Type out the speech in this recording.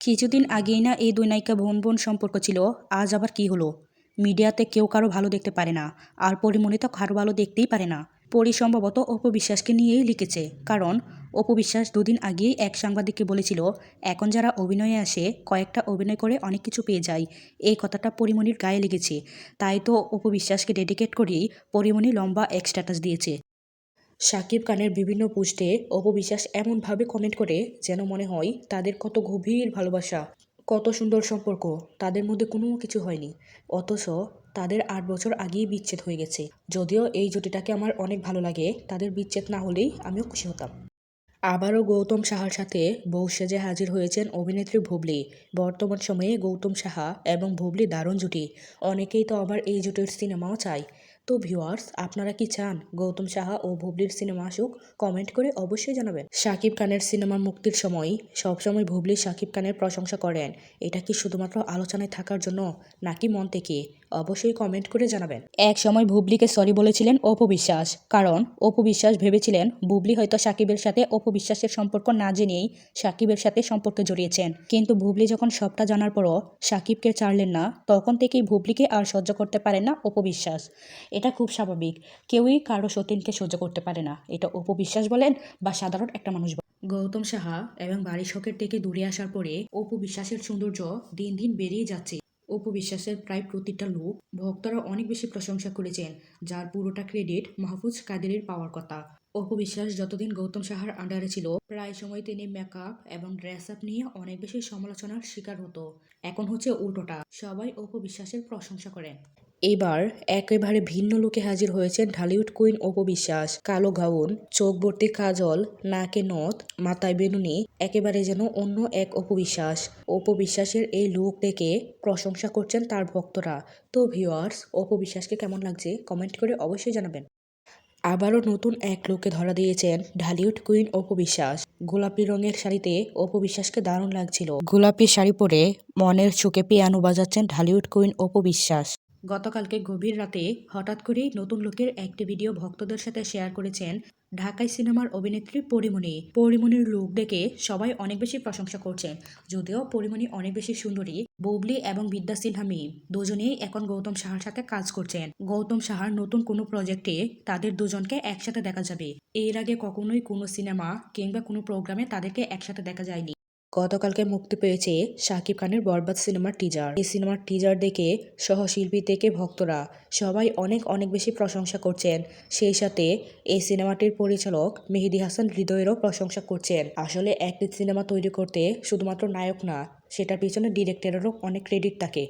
কিছুদিন আগেই না এই দুই নায়িকা বোন বোন সম্পর্ক ছিল, আজ আবার কি হলো? মিডিয়াতে কেউ কারও ভালো দেখতে পারে না, আর পরিমণি তো কারও ভালো দেখতেই পারে না। পরি সম্ভবত অপু বিশ্বাসকে নিয়েই লিখেছে, কারণ অপবিশ্বাস দুদিন আগেই এক সাংবাদিককে বলেছিল, এখন যারা অভিনয়ে আসে, কয়েকটা অভিনয় করে অনেক কিছু পেয়ে যায়। এই কথাটা পরিমণির গায়ে লেগেছে। তাই তো অপু বিশ্বাসকে ডেডিকেট করেই পরিমণি লম্বা এক স্ট্যাটাস দিয়েছে। সাকিব খানের বিভিন্ন পোস্টে অপবিশ্বাস এমনভাবে কমেন্ট করে যেন মনে হয় তাদের কত গভীর ভালোবাসা, কত সুন্দর সম্পর্ক, তাদের মধ্যে কোনো কিছু হয়নি। অথচ তাদের আট বছর আগেই বিচ্ছেদ হয়ে গেছে। যদিও এই জুটিটাকে আমার অনেক ভালো লাগে, তাদের বিচ্ছেদ না হলেই আমিও খুশি হতাম। আবারও গৌতম সাহার সাথে বউ সেজে হাজির হয়েছেন অভিনেত্রী ভুবলি। বর্তমান সময়ে গৌতম সাহা এবং ভুবলি দারুণ জুটি। অনেকেই তো আবার এই জুটির সিনেমাও চায়। তো ভিউয়ার্স আপনারা কি চান? গৌতম সাহা ও ভুবলির সিনেমা আসুক কমেন্ট করে অবশ্যই জানাবেন। শাকিব খানের সিনেমা মুক্তির সময় সবসময় ভুবলি শাকিব খানের প্রশংসা করেন। এটা কি শুধুমাত্র আলোচনায় থাকার জন্য, নাকি মন থেকে? অবশ্যই কমেন্ট করে জানাবেন। এক সময় ভুবলিকে সরি বলেছিলেন অপু বিশ্বাস, কারণ অপু বিশ্বাস ভেবেছিলেন বুবলি হয়তো সাকিবের সাথে অপু বিশ্বাসের সম্পর্ক না জেনেই সাকিবের সাথে সম্পর্কে জড়িয়েছেন। কিন্তু ভুবলি যখন সবটা জানার পরও সাকিবকে ছাড়লেন না, তখন থেকেই ভুবলিকে আর সহ্য করতে পারেন না অপু বিশ্বাস। এটা খুব স্বাভাবিক। কেউই কারও সতীনকে সহ্য করতে পারে না। এটা অপু বিশ্বাস বলেন বা সাধারণ একটা মানুষ। গৌতম সাহা এবং বাড়ি শখের থেকে দূরে আসার পরে অপু বিশ্বাসের সৌন্দর্য দিন দিন বেড়েই যাচ্ছে। অপু বিশ্বাসের প্রায় প্রতিটা লোক ভক্তরা অনেক বেশি প্রশংসা করেছেন, যার পুরোটা ক্রেডিট মাহফুজ কাদেরের পাওয়ার কথা। অপু বিশ্বাস যতদিন গৌতম সাহার আন্ডারে ছিল, প্রায় সময় তিনি মেকআপ এবং ড্রেস আপ নিয়ে অনেক বেশি সমালোচনার শিকার হতো। এখন হচ্ছে উল্টোটা, সবাই অপু বিশ্বাসের প্রশংসা করেন। এবার একেবারে ভিন্ন লোকে হাজির হয়েছেন ঢালিউড কুইন অপু বিশ্বাস। কালো গাউন, চোখ ভর্তি কাজল, নাকে নথ, মাথায় বেনুনি, একেবারে যেন অন্য এক অপু বিশ্বাস। অপু বিশ্বাসের এই লুক দেখে প্রশংসা করছেন তার ভক্তরা। তো ভিউয়ার্স অপু বিশ্বাসকে কেমন লাগছে? কমেন্ট করে অবশ্যই জানাবেন। আবারও নতুন এক লোককে ধরা দিয়েছেন ঢালিউড কুইন অপু বিশ্বাস। গোলাপি রঙের শাড়িতে অপু বিশ্বাসকে দারুণ লাগছিল। গোলাপি শাড়ি পরে মনের চোখে পিয়ানো বাজাচ্ছেন ঢালিউড কুইন অপু বিশ্বাস। গতকালকে গভীর রাতে হঠাৎ করেই নতুন লোকের একটি ভিডিও ভক্তদের সাথে শেয়ার করেছেন ঢাকাই সিনেমার অভিনেত্রী পরিমণি। পরিমণির লুক দেখে সবাই অনেক বেশি প্রশংসা করছেন। যদিও পরিমণি অনেক বেশি সুন্দরী, বুবলি এবং বিদ্যা সিনহা মিম দুজনেই এখন গৌতম সাহার সাথে কাজ করছেন। গৌতম সাহার নতুন কোনো প্রজেক্টে তাদের দুজনকে একসাথে দেখা যাবে। এর আগে কখনোই কোনো সিনেমা কিংবা কোনো প্রোগ্রামে তাদেরকে একসাথে দেখা যায়নি। গতকালকে মুক্তি পেয়েছে শাকিব খানের বরবাদ সিনেমার টিজার এই সিনেমার টিজার দেখে সহশিল্পী থেকে ভক্তরা সবাই অনেক অনেক বেশি প্রশংসা করছেন। সেই সাথে এই সিনেমাটির পরিচালক মেহেদি হাসান হৃদয়েরও প্রশংসা করছেন। আসলে একটি সিনেমা তৈরি করতে শুধুমাত্র নায়ক না, সেটার পিছনে ডিরেক্টরেরও অনেক ক্রেডিট থাকে।